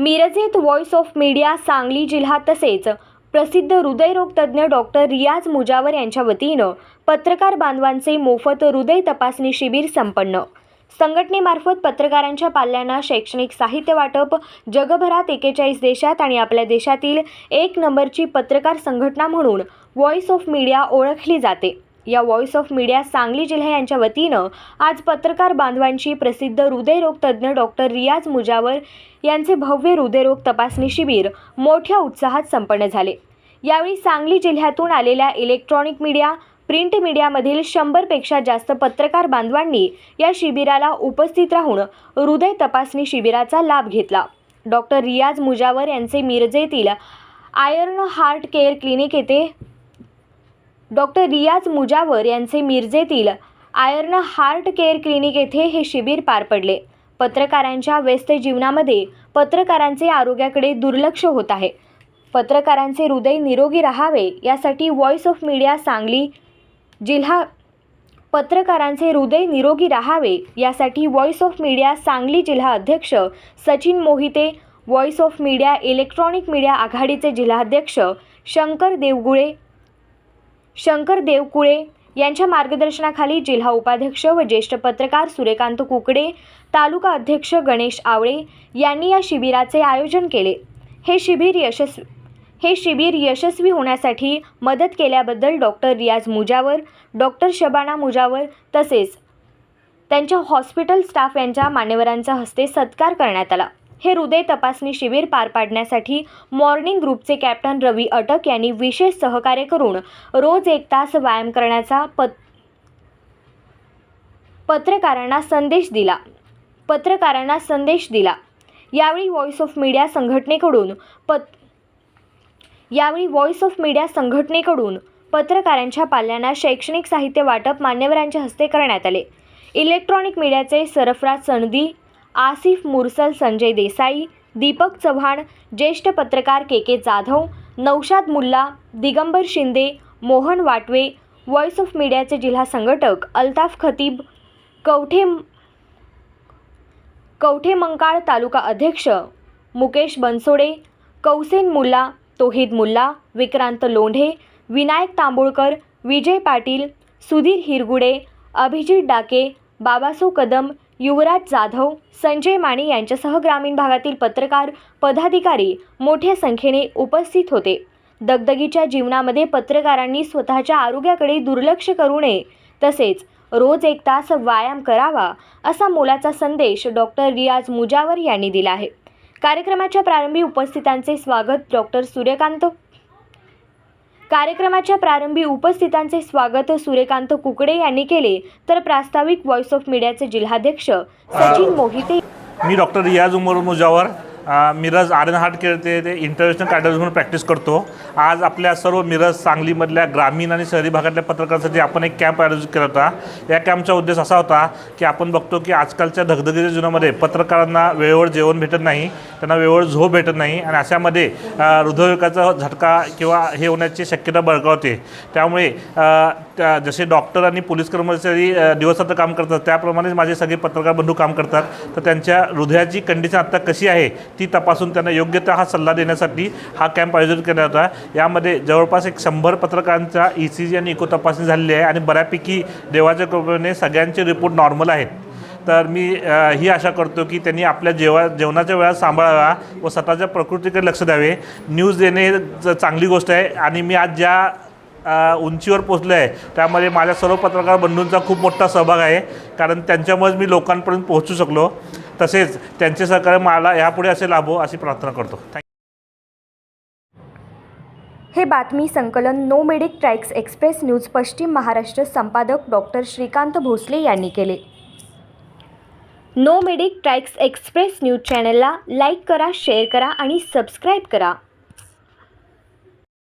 मिरजेत voice of media Sangli जिल्हा तसेच प्रसिद्ध हृदयरोग तज्ज्ञ डॉक्टर रियाज मुजावर यांच्या वतीनं पत्रकार बांधवांचे मोफत हृदय तपासणी शिबिर संपन्न. संघटनेमार्फत पत्रकारांच्या पाल्यांना शैक्षणिक साहित्य वाटप जगभरात एकेचाळीस देशात आणि आपल्या देशातील एक नंबरची पत्रकार संघटना म्हणून व्हॉइस ऑफ मीडिया ओळखली जाते. या व्हॉइस ऑफ मीडिया सांगली जिल्हा यांच्या वतीनं आज पत्रकार बांधवांची प्रसिद्ध हृदयरोग तज्ज्ञ डॉक्टर रियाज मुजावर यांचे भव्य हृदयरोग तपासणी शिबिर मोठ्या उत्साहात संपन्न झाले. यावेळी सांगली जिल्ह्यातून आलेल्या इलेक्ट्रॉनिक मीडिया प्रिंट मीडियामधील शंभरपेक्षा जास्त पत्रकार बांधवांनी या शिबिराला उपस्थित राहून हृदय तपासणी शिबिराचा लाभ घेतला. डॉक्टर रियाज मुजावर यांचे मिरजेतील आयर्न हार्ट केअर क्लिनिक येथे डॉक्टर रियाज मुजावर यांचे मिरजेतील आयर्न हार्ट केअर क्लिनिक येथे हे शिबिर पार पडले. पत्रकारांच्या व्यस्त जीवनामध्ये पत्रकारांचे आरोग्याकडे दुर्लक्ष होत आहे. पत्रकारांचे हृदय निरोगी राहावे यासाठी व्हॉइस ऑफ मीडिया सांगली जिल्हा पत्रकारांचे हृदय निरोगी राहावे यासाठी व्हॉइस ऑफ मीडिया सांगली जिल्हा अध्यक्ष Sachin Mohite voice of media electronic media आघाडीचे जिल्हाध्यक्ष शंकर देवगुळे शंकर देवकुळे यांच्या मार्गदर्शनाखाली जिल्हा उपाध्यक्ष व ज्येष्ठ पत्रकार सूर्यकांत कुकडे तालुका अध्यक्ष गणेश आवळे यांनी या शिबिराचे आयोजन केले. हे शिबिर यशस्वी हे शिबिर यशस्वी होण्यासाठी मदत केल्याबद्दल डॉक्टर रियाज मुजावर डॉक्टर शबाना मुजावर तसेच त्यांच्या हॉस्पिटल स्टाफ यांच्या मान्यवरांच्या हस्ते सत्कार करण्यात आला. हे हृदय तपासणी शिबिर पार पाडण्यासाठी मॉर्निंग ग्रुपचे कॅप्टन रवी अटक यांनी विशेष सहकार्य करून रोज एक तास व्यायाम करण्याचा पत पत्रकारांना संदेश दिला. पत्रकारांना संदेश दिला. यावेळी व्हॉइस ऑफ मीडिया संघटनेकडून पत यावेळी व्हॉइस ऑफ मीडिया संघटनेकडून पत्रकारांच्या पाल्यांना शैक्षणिक साहित्य वाटप मान्यवरांच्या हस्ते करण्यात आले. इलेक्ट्रॉनिक मीडियाचे सरफराज सनदी आसिफ मुरसल संजय देसाई दीपक चव्हाण ज्येष्ठ पत्रकार K K Jadhav Naushad Mulla Digambar Shinde Mohan Watve voice of मीडियाचे जिल्हा संघटक अल्ताफ खतीब कवठे कवठे मंकाळ तालुका अध्यक्ष मुकेश बनसोडे कौसेन मुल्ला तोहिद मुल्ला विक्रांत लोंढे विनायक तांबोळकर विजय पाटील सुधीर हिरगुडे अभिजित डाके बाबासो कदम युवराज जाधव संजय माने यांच्यासह ग्रामीण भागातील पत्रकार पदाधिकारी मोठ्या संख्येने उपस्थित होते. दगदगीच्या जीवनामध्ये पत्रकारांनी स्वतःच्या आरोग्याकडे दुर्लक्ष करू नये तसेच रोज एक तास व्यायाम करावा असा मोलाचा संदेश डॉक्टर रियाज मुजावर यांनी दिला आहे. कार्यक्रमाच्या प्रारंभी उपस्थितांचे स्वागत डॉक्टर सूर्यकांत कार्यक्रमाच्या प्रारंभी उपस्थितांचे स्वागत सूर्यकांत कुकडे यांनी केले. तर प्रास्ताविक व्हॉइस ऑफ मीडियाचे जिल्हाध्यक्ष सचिन मोहिते मी doctor Riyaz Umar Mujawar Miraj iron heart ते इंटरनॅशनल कार्डिओलॉजी म्हणून प्रॅक्टिस करतो. आज आपल्या सर्व मिरज सांगलीमधल्या ग्रामीण आणि शहरी भागातल्या पत्रकारांसाठी आपण एक कॅम्प आयोजित केला होता. या कॅम्पचा उद्देश असा होता की आपण बघतो की आजकालच्या धगधगीच्या जीवनामध्ये पत्रकारांना वेळेवर जेवण भेटत नाही त्यांना वेळेवर झोप भेटत नाही आणि अशामध्ये हृदयविकाचा झटका किंवा हे होण्याची शक्यता बळकावते. त्यामुळे त्या- जसे डॉक्टर आणि पोलीस कर्मचारी दिवसात काम करतात त्याप्रमाणेच माझे सगळे पत्रकार बंधू काम करतात. तर त्यांच्या हृदयाची कंडिशन आत्ता कशी आहे ती तपासून त्यांना योग्य त्या हा सल्ला देण्यासाठी हा कॅम्प आयोजित केला होता यामध्ये जवळपास एक शंभर पत्रकारांचा ई सी जी आणि इको तपासणी झालेली आहे आणि बऱ्यापैकी देवाच्या कृपेने सगळ्यांचे रिपोर्ट नॉर्मल आहेत. तर मी ही आशा करतो की त्यांनी आपल्या जेवा जेवणाच्या वेळा सांभाळावा व स्वतःच्या प्रकृतीकडे लक्ष द्यावे. न्यूज देणे हे चांगली गोष्ट आहे आणि मी आज ज्या उंचीवर पोचलो आहे त्यामध्ये माझ्या सर्व पत्रकार बंधूंचा खूप मोठा सहभाग आहे. कारण त्यांच्यामुळेच मी लोकांपर्यंत पोहोचू शकलो. तसेच त्यांचे सहकार्य मला यापुढे असे लाभो अशी प्रार्थना करतो. थँक्यू हे बातमी संकलन no medic tracks express news पश्चिम महाराष्ट्र संपादक डॉक्टर श्रीकांत भोसले यांनी केले. No medic tracks express news चॅनलला लाईक करा शेअर करा आणि सबस्क्राईब करा.